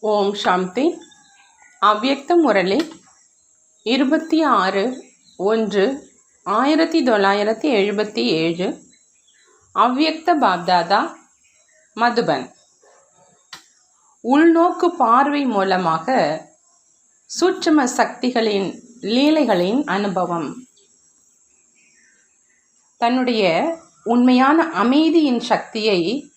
ஓம் சாந்தி. அவ்யக்த முரளி. இருபத்தி ஆறு ஒன்று ஆயிரத்தி தொள்ளாயிரத்தி எழுபத்தி ஏழு. அவ்வியக்த பாப்தாதா மதுபன். உள்நோக்கு பார்வை மூலமாக சூட்சும சக்திகளின் லீலைகளின் அனுபவம். தன்னுடைய உண்மையான அமைதியின் சக்தியை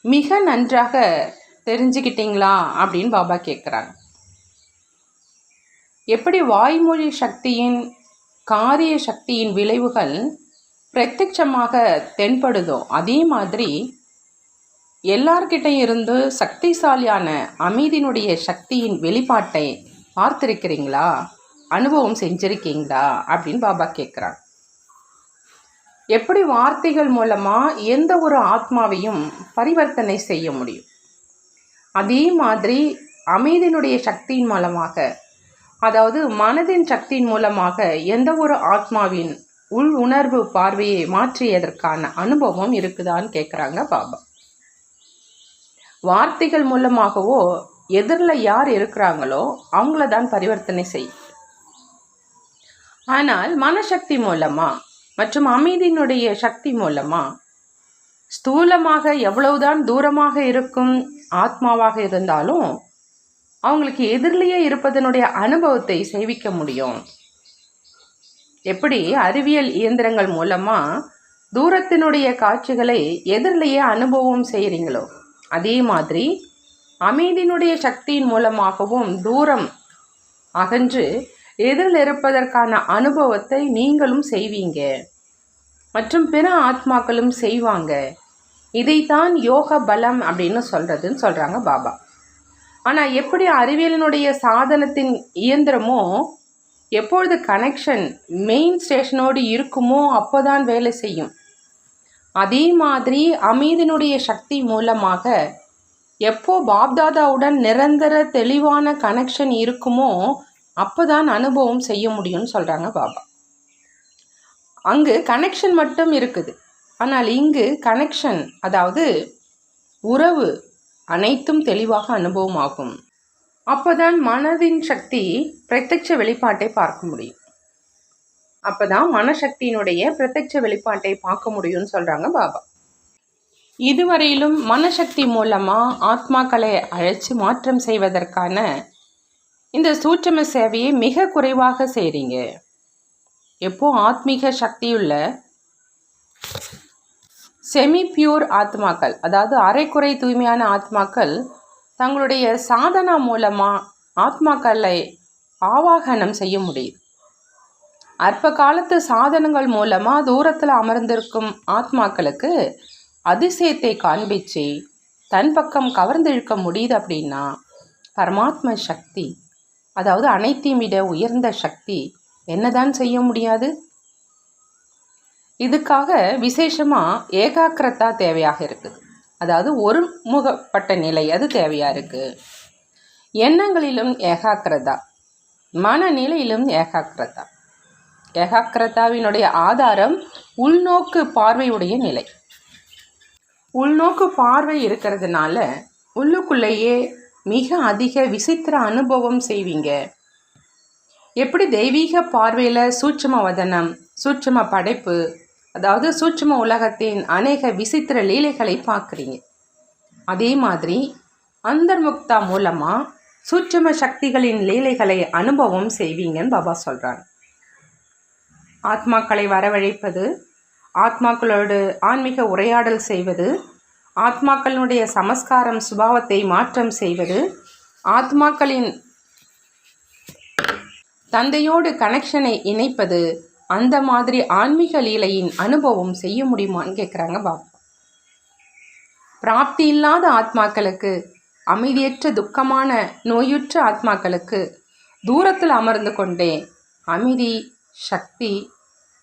மிக நன்றாக தெரிஞ்சுக்கிட்டீங்களா அப்படின்னு பாபா கேட்குறாங்க எப்படி வாய்மொழி சக்தியின் காரிய சக்தியின் விளைவுகள் பிரத்யட்சமாக தென்படுதோ அதே மாதிரி எல்லார்கிட்ட இருந்து சக்திசாலியான அமைதியினுடைய சக்தியின் வெளிப்பாட்டை பார்த்துருக்கிறீங்களா? அனுபவம் செஞ்சுருக்கீங்களா? அப்படின்னு பாபா கேட்குறாங்க எப்படி வார்த்தைகள் மூலமாக எந்த ஒரு ஆத்மாவையும் பரிவர்த்தனை செய்ய முடியும்? அதே மாதிரி அமைதியினுடைய சக்தியின் மூலமாக அதாவது மனதின் சக்தியின் மூலமாக எந்த ஒரு ஆத்மாவின் உள் உணர்வு பார்வையை மாற்றியதற்கான அனுபவம் இருக்குதான்னு கேட்குறாங்க பாபா. வார்த்தைகள் மூலமாகவோ எதிரில் யார் இருக்கிறாங்களோ அவங்கள தான் பரிவர்த்தனை செய். ஆனால் மனசக்தி மூலமா மற்றும் அமைதியினுடைய சக்தி மூலமா ஸ்தூலமாக எவ்வளவுதான் தூரமாக இருக்கும் ஆத்மாவாக இருந்தாலும் அவங்களுக்கு எதிரிலேயே இருப்பதனுடைய அனுபவத்தை சேவிக்க முடியும். எப்படி? அறிவியல் இயந்திரங்கள் மூலமாக தூரத்தினுடைய காட்சிகளை எதிரிலேயே அனுபவம் செய்கிறீங்களோ அதே மாதிரி அமைதியினுடைய சக்தியின் மூலமாகவும் தூரம் அகன்று எதிரில் இருப்பதற்கான அனுபவத்தை நீங்களும் செய்வீங்க. மற்றும் பிற ஆத்மாக்களும் செய்வாங்க. இதைத்தான் யோக பலம் அப்படின்னு சொல்கிறதுன்னு சொல்கிறாங்க பாபா. ஆனால் எப்படி அறிவியலினுடைய சாதனத்தின் இயந்திரமோ எப்பொழுது கனெக்ஷன் மெயின் ஸ்டேஷனோடு இருக்குமோ அப்போதான் வேலை செய்யும். அதே மாதிரி அமீதினுடைய சக்தி மூலமாக எப்போ பாப்தாதாவுடன் நிரந்தர தெளிவான கனெக்ஷன் இருக்குமோ அப்போதான் அனுபவம் செய்ய முடியும்னு சொல்கிறாங்க பாபா. அங்கு கனெக்ஷன் மட்டும் இருக்குது. ஆனால் இங்கு கனெக்ஷன் அதாவது உறவு அனைத்தும் தெளிவாக அனுபவமாகும். அப்போதான் மனதின் சக்தி பிரத்யட்ச வெளிப்பாட்டை பார்க்க முடியும். அப்போதான் மனசக்தியினுடைய பிரத்யட்ச வெளிப்பாட்டை பார்க்க முடியும்னு சொல்கிறாங்க பாபா. இதுவரையிலும் மனசக்தி மூலமாக ஆத்மாக்களை அழைச்சி மாற்றம் செய்வதற்கான இந்த சூற்றம சேவையை மிக குறைவாக செய்கிறீங்க எப்போ ஆத்மீக சக்தியுள்ள செமி பியூர் ஆத்மாக்கள் அதாவது அரைக்குறை தூய்மையான ஆத்மாக்கள் தங்களுடைய சாதனா மூலமாக ஆத்மாக்களை ஆவாகனம் செய்ய முடியுது அற்ப காலத்து சாதனங்கள் மூலமாக தூரத்தில் அமர்ந்திருக்கும் ஆத்மாக்களுக்கு அதிசயத்தை காண்பிச்சு தன் பக்கம் கவர்ந்திழுக்க முடியுது அப்படின்னா பரமாத்ம சக்தி அதாவது அனைத்தையும் விட உயர்ந்த சக்தி என்னதான் செய்ய முடியாது? இதுக்காக விசேஷமாக ஏகாக்கிரதா தேவையாக இருக்குது அதாவது ஒரு முகப்பட்ட நிலை அது தேவையாக இருக்குது எண்ணங்களிலும் ஏகாக்கிரதா மனநிலையிலும் ஏகாக்கிரதா. ஏகாக்கிரதாவினுடைய ஆதாரம் உள்நோக்கு பார்வையுடைய நிலை. உள்நோக்கு பார்வை இருக்கிறதுனால உள்ளுக்குள்ளேயே மிக அதிக விசித்திர அனுபவம் செய்வீங்க. எப்படி தெய்வீக பார்வையில் சூட்சும வதனம் சூட்சம படைப்பு அதாவது சூட்சும உலகத்தின் அநேக விசித்திர லீலைகளை பார்க்குறீங்க. அதே மாதிரி அந்தர்முக்தா மூலமாக சூட்சும சக்திகளின் லீலைகளை அனுபவம் செய்வீங்கன்னு பாபா சொல்கிறாங்க ஆத்மாக்களை வரவழைப்பது ஆத்மாக்களோடு ஆன்மீக உரையாடல் செய்வது ஆத்மாக்களினுடைய சமஸ்காரம் சுபாவத்தை மாற்றம் செய்வது ஆத்மாக்களின் தந்தையோடு கனெக்ஷனை இணைப்பது அந்த மாதிரி ஆன்மீக லீலையின் அனுபவம் செய்ய முடியுமான்னு கேட்குறாங்க பாபா. பிராப்தி இல்லாத ஆத்மாக்களுக்கு அமைதியற்ற துக்கமான நோயுற்ற ஆத்மாக்களுக்கு தூரத்தில் அமர்ந்து கொண்டே அமைதி சக்தி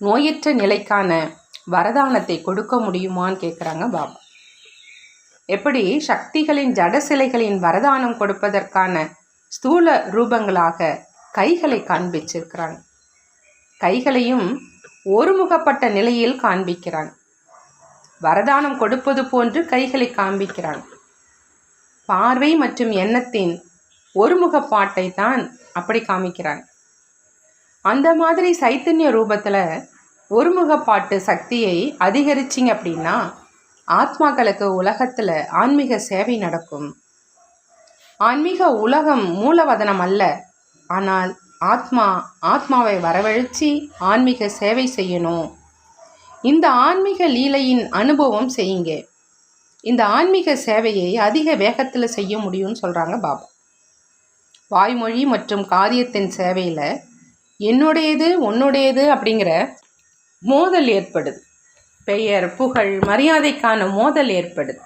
நோயற்ற நிலைக்கான வரதானத்தை கொடுக்க முடியுமான்னு கேட்குறாங்க பாபா. எப்படி சக்திகளின் ஜட சிலைகளின் வரதானம் கொடுப்பதற்கான ஸ்தூல ரூபங்களாக கைகளை காண்பிச்சிருக்கிறாங்க. கைகளையும் ஒருமுகப்பட்ட நிலையில் காண்பிக்கிறான். வரதானம் கொடுப்பது போன்று கைகளை காண்பிக்கிறான். பார்வை மற்றும் எண்ணத்தின் ஒருமுகப்பாட்டை தான் அப்படி காமிக்கிறான். அந்த மாதிரி சைத்தன்ய ரூபத்தில் ஒருமுகப்பாட்டு சக்தியை அதிகரிச்சிங்க அப்படின்னா ஆத்மாக்களுக்கு உலகத்தில் ஆன்மீக சேவை நடக்கும். ஆன்மீக உலகம் மூலவதனம் அல்ல. ஆனால் ஆத்மா ஆத்மாவை வரவழைச்சி ஆன்மீக சேவை செய்யணும். இந்த ஆன்மீக லீலையின் அனுபவம் செய்யுங்க. இந்த ஆன்மீக சேவையை அதிக வேகத்தில் செய்ய முடியும்னு சொல்கிறாங்க பாபா. வாய்மொழி மற்றும் காரியத்தின் சேவையில் என்னுடையது உன்னுடையது அப்படிங்கிற மோதல் ஏற்படுது. பெயர் புகழ் மரியாதைக்கான மோதல் ஏற்படுது.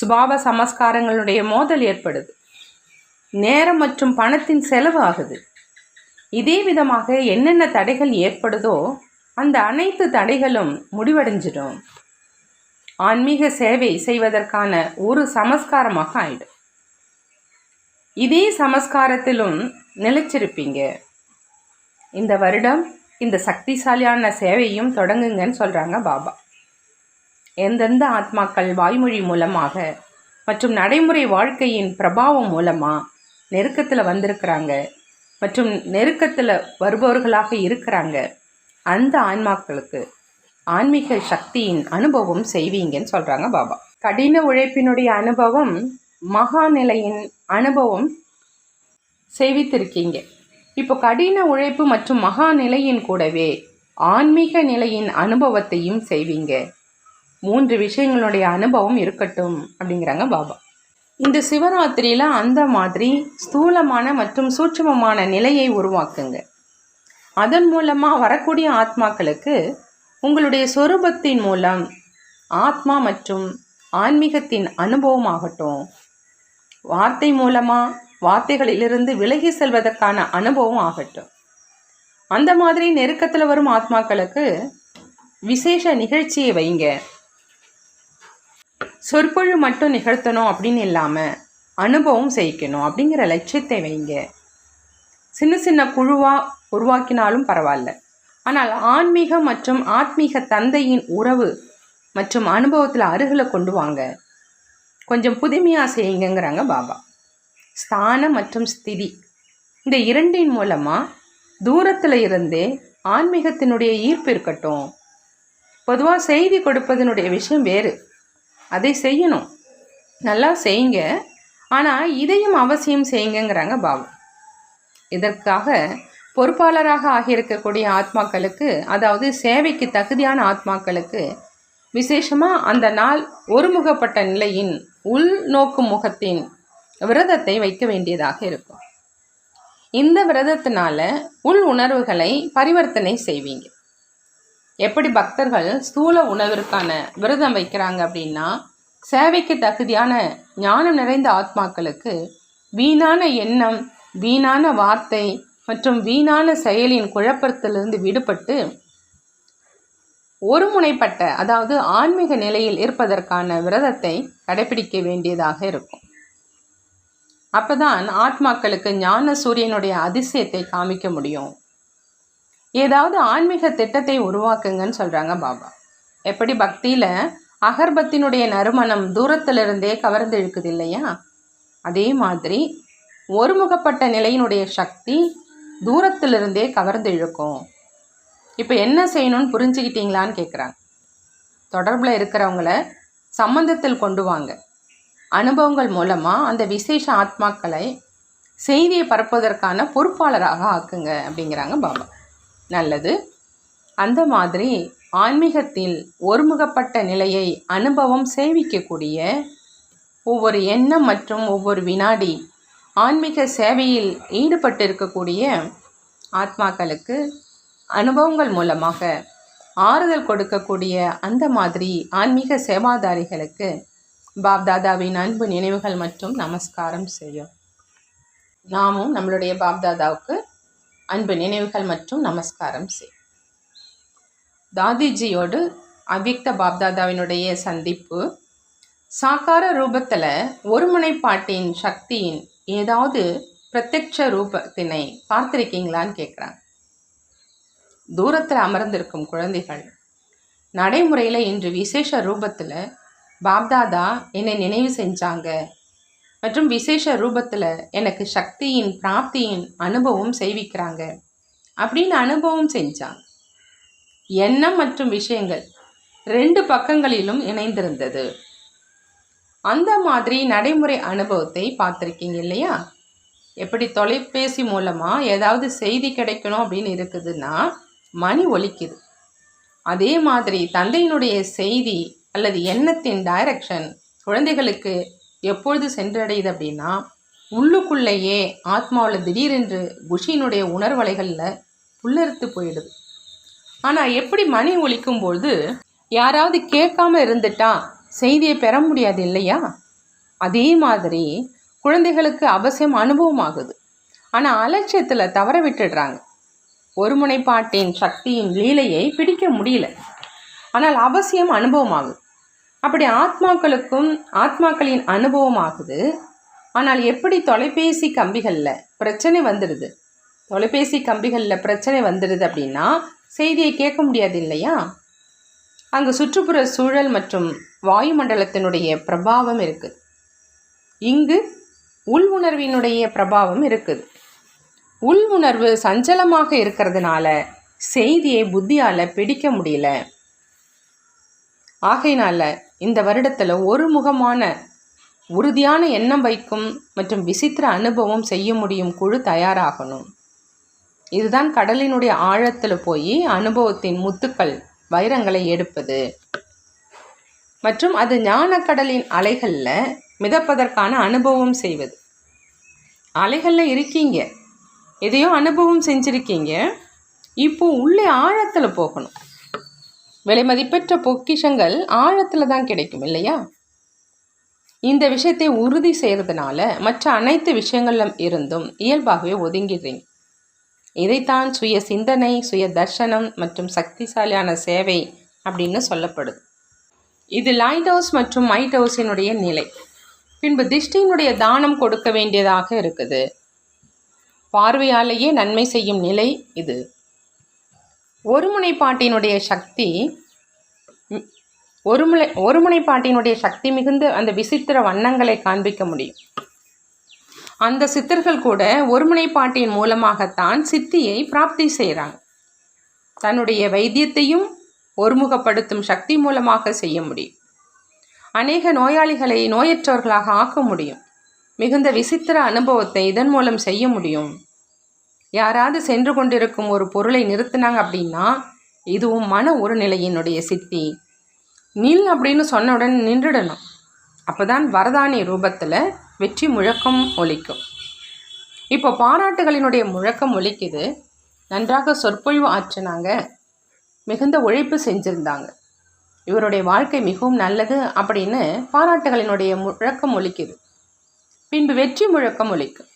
சுபாவ சமஸ்காரங்களுடைய மோதல் ஏற்படுது. நேரம் மற்றும் பணத்தின் செலவு ஆகுது. இதே விதமாக என்னென்ன தடைகள் ஏற்படுதோ அந்த அனைத்து தடைகளும் முடிவடைஞ்சிடும். ஆன்மீக சேவை செய்வதற்கான ஒரு சமஸ்காரமாக ஆயிடும். இதே சமஸ்காரத்திலும் நிலைச்சிருப்பீங்க. இந்த வருடம் இந்த சக்திசாலியான சேவையும் தொடங்குங்கன்னு சொல்கிறாங்க பாபா. எந்தெந்த ஆத்மாக்கள் வாய்மொழி மூலமாக மற்றும் நடைமுறை வாழ்க்கையின் பிரபாவம் மூலமாக நெருக்கத்தில் வந்திருக்கிறாங்க மற்றும் நெருக்கத்தில் வருபவர்களாக இருக்கிறாங்க. அந்த ஆன்மாக்களுக்கு ஆன்மீக சக்தியின் அனுபவம் செய்வீங்கன்னு சொல்கிறாங்க பாபா. கடின உழைப்பினுடைய அனுபவம் மகாநிலையின் அனுபவம் செய்வித்திருக்கீங்க இப்போ கடின உழைப்பு மற்றும் மகா நிலையின் கூடவே ஆன்மீக நிலையின் அனுபவத்தையும் செய்வீங்க. மூன்று விஷயங்களுடைய அனுபவம் இருக்கட்டும் அப்படிங்கிறாங்க பாபா. இந்த சிவராத்திரியில் அந்த மாதிரி ஸ்தூலமான மற்றும் சூட்சமமான நிலையை உருவாக்குங்க. அதன் மூலமாக வரக்கூடிய ஆத்மாக்களுக்கு உங்களுடைய சொரூபத்தின் மூலம் ஆத்மா மற்றும் ஆன்மீகத்தின் அனுபவம் ஆகட்டும் வார்த்தை மூலமாக வார்த்தைகளிலிருந்து விலகி செல்வதற்கான அனுபவம் ஆகட்டும். அந்த மாதிரி நெருக்கத்தில் வரும் ஆத்மாக்களுக்கு விசேஷ நிகழ்ச்சியை வைங்க. சொற்பொழு மட்டும் நிகழ்த்தணும் அப்படின்னு இல்லாமல் அனுபவம் செய்யணும் அப்படிங்கிற லட்சியத்தை வைங்க. சின்ன சின்ன குழுவாக உருவாக்கினாலும் பரவாயில்ல. ஆனால் ஆன்மீக மற்றும் ஆத்மீக தந்தையின் உறவு மற்றும் அனுபவத்தில் அருகில் கொண்டு வாங்க. கொஞ்சம் புதுமையாக செய்யுங்கிறாங்க பாபா. ஸ்தானம் மற்றும் ஸ்திதி. இந்த இரண்டின் மூலமாக தூரத்தில் இருந்தே ஆன்மீகத்தினுடைய ஈர்ப்பு இருக்கட்டும். பொதுவாக செய்தி கொடுப்பதனுடைய விஷயம் வேறு. அதை செய்யணும். நல்லா செய்யுங்க. ஆனால் இதையும் அவசியம் செய்யுங்கிறாங்க பாபு. இதற்காக பொறுப்பாளராக ஆகியிருக்கக்கூடிய ஆத்மாக்களுக்கு அதாவது சேவைக்கு தகுதியான ஆத்மாக்களுக்கு விசேஷமாக அந்த நாள் ஒருமுகப்பட்ட நிலையின் உள்நோக்கு முகத்தின் விரதத்தை வைக்க வேண்டியதாக இருக்கும். இந்த விரதத்தினால உள் உணர்வுகளை பரிவர்த்தனை செய்வீங்க. எப்படி பக்தர்கள் ஸ்தூல உணர்விற்கான விரதம் வைக்கிறாங்க அப்படின்னா சேவைக்கு தகுதியான ஞானம் நிறைந்த ஆத்மாக்களுக்கு வீணான எண்ணம் வீணான வார்த்தை மற்றும் வீணான செயலின் குழப்பத்திலிருந்து விடுபட்டு ஒருமுனைப்பட்ட அதாவது ஆன்மீக நிலையில் இருப்பதற்கான விரதத்தை கடைபிடிக்க வேண்டியதாக இருக்கும். அப்பதான் ஆத்மாக்களுக்கு ஞான சூரியனுடைய அதிசயத்தை காமிக்க முடியும். ஏதாவது ஆன்மீக திட்டத்தை உருவாக்குங்கன்னு சொல்கிறாங்க பாபா. எப்படி பக்தியில் அகர்பத்தினுடைய நறுமணம் தூரத்திலிருந்தே கவர்ந்து இழுக்குது இல்லையா? அதே மாதிரி ஒருமுகப்பட்ட நிலையினுடைய சக்தி தூரத்திலிருந்தே கவர்ந்து இழுக்கும். இப்போ என்ன செய்யணும்னு புரிஞ்சுக்கிட்டீங்களான்னு கேட்குறாங்க தொடர்பில் இருக்கிறவங்கள சம்பந்தத்தில் கொண்டு வாங்க. அனுபவங்கள் மூலமாக அந்த விசேஷ ஆத்மாக்களை செய்தியை பரப்புவதற்கான பொறுப்பாளராக ஆக்குங்க அப்படிங்கிறாங்க பாபா. நல்லது. அந்த மாதிரி ஆன்மீகத்தில் ஒருமுகப்பட்ட நிலையை அனுபவம் சேவிக்கக்கூடிய ஒவ்வொரு எண்ணம் மற்றும் ஒவ்வொரு வினாடி ஆன்மீக சேவையில் ஈடுபட்டு இருக்கக்கூடிய ஆத்மாக்களுக்கு அனுபவங்கள் மூலமாக ஆறுதல் கொடுக்கக்கூடிய அந்த மாதிரி ஆன்மீக சேவாதாரிகளுக்கு பாப்தாதாவின் அன்பு நினைவுகள் மற்றும் நமஸ்காரம் செய்யும். நாமும் நம்மளுடைய பாப்தாதாவுக்கு அன்பு நினைவுகள் மற்றும் நமஸ்காரம் செய். தாதிஜியோடு அவ்யக்த பாப்தாதாவினுடைய சந்திப்பு. சாக்கார ரூபத்தில் ஒருமுனைப்பாட்டின் சக்தியின் ஏதாவது பிரத்யட்ச ரூபத்தினை பார்த்துருக்கீங்களான்னு கேட்குறாங்க தூரத்தில் அமர்ந்திருக்கும் குழந்தைகள். நடைமுறையில் இன்று விசேஷ ரூபத்தில் பாப்தாதா என்னை நினைவு செஞ்சாங்க மற்றும் விசேஷ ரூபத்தில் எனக்கு சக்தியின் பிராப்தியின் அனுபவம் செய்விக்கிறாங்க. அப்படின்னு அனுபவம் செஞ்சாங்க எண்ணம் மற்றும் விஷயங்கள் ரெண்டு பக்கங்களிலும் இணைந்திருந்தது. அந்த மாதிரி நடைமுறை அனுபவத்தை பார்த்துருக்கீங்க இல்லையா? எப்படி தொலைபேசி மூலமாக ஏதாவது செய்தி கிடைக்கணும் அப்படின்னு இருக்குதுன்னா மணி ஒலிக்குது. அதே மாதிரி தந்தையினுடைய செய்தி அல்லது எண்ணத்தின் டைரக்ஷன் குழந்தைகளுக்கு எப்பொழுது சென்றடையுது அப்படின்னா உள்ளுக்குள்ளேயே ஆத்மாவில் திடீரென்று குஷியினுடைய உணர்வலைகளில் புல்லறுத்து போயிடுது. ஆனால் எப்படி மணி ஒலிக்கும்போது யாராவது கேட்காம இருந்துட்டா செய்தியை பெற முடியாது இல்லையா? அதே மாதிரி குழந்தைகளுக்கு அவசியம் அனுபவம் ஆகுது. ஆனால் அலட்சியத்தில் தவற விட்டுடுறாங்க. ஒருமுனைப்பாட்டின் சக்தியின் லீலையை பிடிக்க முடியல. ஆனால் அவசியம் அனுபவமாகுது அப்படி ஆத்மாக்களுக்கும் ஆத்மாக்களின் அனுபவம் ஆகுது ஆனால் எப்படி தொலைபேசி கம்பிகளில் பிரச்சனை வந்துடுது? தொலைபேசி கம்பிகளில் பிரச்சனை வந்துடுது அப்படின்னா செய்தியை கேட்க முடியாது இல்லையா? அங்கு சுற்றுப்புற சூழல் மற்றும் வாயுமண்டலத்தினுடைய பிரபாவம் இருக்குது. இங்கு உள் உணர்வினுடைய பிரபாவம் இருக்குது. உள் உணர்வு சஞ்சலமாக இருக்கிறதுனால செய்தியை புத்தியால் பிடிக்க முடியல. ஆகையினால இந்த வருடத்தில் ஒரு முகமான உறுதியான எண்ணம் வைக்கும் மற்றும் விசித்திர அனுபவம் செய்ய முடியும் குழு தயாராகணும். இதுதான் கடலினுடைய ஆழத்தில் போய் அனுபவத்தின் முத்துக்கள் வைரங்களை எடுப்பது. மற்றும் அது ஞானக்கடலின் அலைகளில் மிதப்பதற்கான அனுபவம் செய்வது. அலைகளில் இருக்கீங்க. எதையோ அனுபவம் செஞ்சுருக்கீங்க. இப்போ உள்ளே ஆழத்தில் போகணும். விலை மதிப்பெற்ற பொக்கிஷங்கள் ஆழத்தில் தான் கிடைக்கும் இல்லையா? இந்த விஷயத்தை உறுதி செய்கிறதுனால மற்ற அனைத்து விஷயங்களிலும் இருந்தும் இயல்பாகவே ஒதுங்கிடுறீங்க. இதைத்தான் சுய சிந்தனை சுய தர்ஷனம் மற்றும் சக்திசாலியான சேவை அப்படின்னு சொல்லப்படுது. இது லைட் ஹவுஸ் மற்றும் மைட் ஹவுஸினுடைய நிலை. பின்பு திஷ்டியினுடைய தானம் கொடுக்க வேண்டியதாக இருக்குது. பார்வையாலேயே நன்மை செய்யும் நிலை இது. ஒருமுனைப்பாட்டினுடைய சக்தி ஒருமுனை ஒருமுனைப்பாட்டினுடைய சக்தி மிகுந்த அந்த விசித்திர வண்ணங்களை காண்பிக்க முடியும். அந்த சித்தர்கள் கூட ஒருமுனைப்பாட்டின் மூலமாகத்தான் சித்தியை பிராப்தி செய்கிறாங்க தன்னுடைய வைத்தியத்தையும் ஒருமுகப்படுத்தும் சக்தி மூலமாக செய்ய முடியும். அநேக நோயாளிகளை நோயற்றவர்களாக ஆக்க முடியும். மிகுந்த விசித்திர அனுபவத்தை இதன் மூலம் செய்ய முடியும். யாராவது சென்று கொண்டிருக்கும் ஒரு பொருளை நிறுத்தினாங்க அப்படின்னா இதுவும் மன ஒரு நிலையினுடைய சித்தி. நில் அப்படின்னு சொன்னவுடன் நின்றுடணும். அப்போ தான் வரதானி ரூபத்தில் வெற்றி முழக்கம் ஒலிக்கும். இப்போ பாராட்டுகளினுடைய முழக்கம் ஒலிக்குது. நன்றாக சொற்பொழிவு ஆற்றினாங்க. மிகுந்த உழைப்பு செஞ்சுருந்தாங்க. இவருடைய வாழ்க்கை மிகவும் நல்லது அப்படின்னு பாராட்டுகளினுடைய முழக்கம் ஒலிக்குது. பின்பு வெற்றி முழக்கம் ஒலிக்கும்.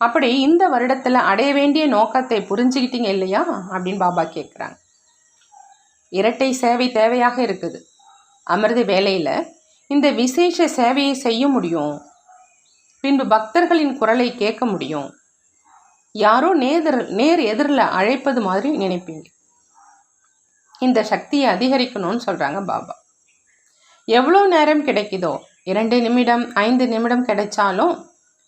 அப்படி இந்த வருடத்தில் அடைய வேண்டிய நோக்கத்தை புரிஞ்சுக்கிட்டீங்க இல்லையா? அப்படின்னு பாபா கேட்குறாங்க இரட்டை சேவை தேவையாக இருக்குது. அமிர்த வேலையில் இந்த விசேஷ சேவையை செய்ய முடியும். பின்பு பக்தர்களின் குரலை கேட்க முடியும். யாரோ நேதர் நேர் எதிரில் அழைப்பது மாதிரி நினைப்பீங்க. இந்த சக்தியை அதிகரிக்கணும்னு சொல்கிறாங்க பாபா. எவ்வளோ நேரம் கிடைக்குதோ? இரண்டு நிமிடம் ஐந்து நிமிடம் கிடைச்சாலும்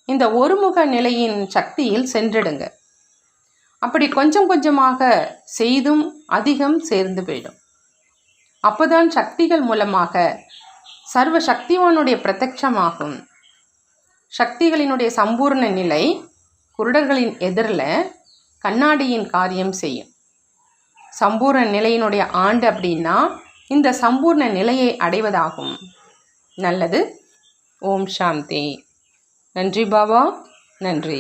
இந்த ஒருமுக நிலையின் சக்தியில் சென்றிடுங்க. அப்படி கொஞ்சம் கொஞ்சமாக செய்தும் அதிகம் சேர்ந்து போயிடும். அப்போதான் சக்திகள் மூலமாக சர்வ சக்திவானுடைய பிரத்யட்சமாகும் சக்திகளினுடைய சம்பூர்ண நிலை குருடர்களின் எதிரில் கண்ணாடியின் காரியம் செய்யும். சம்பூர்ண நிலையினுடைய ஆண்டு அப்படின்னா இந்த சம்பூர்ண நிலையை அடைவதாகும். நல்லது. ஓம் சாந்தி. நன்றி பாபா. நன்றி.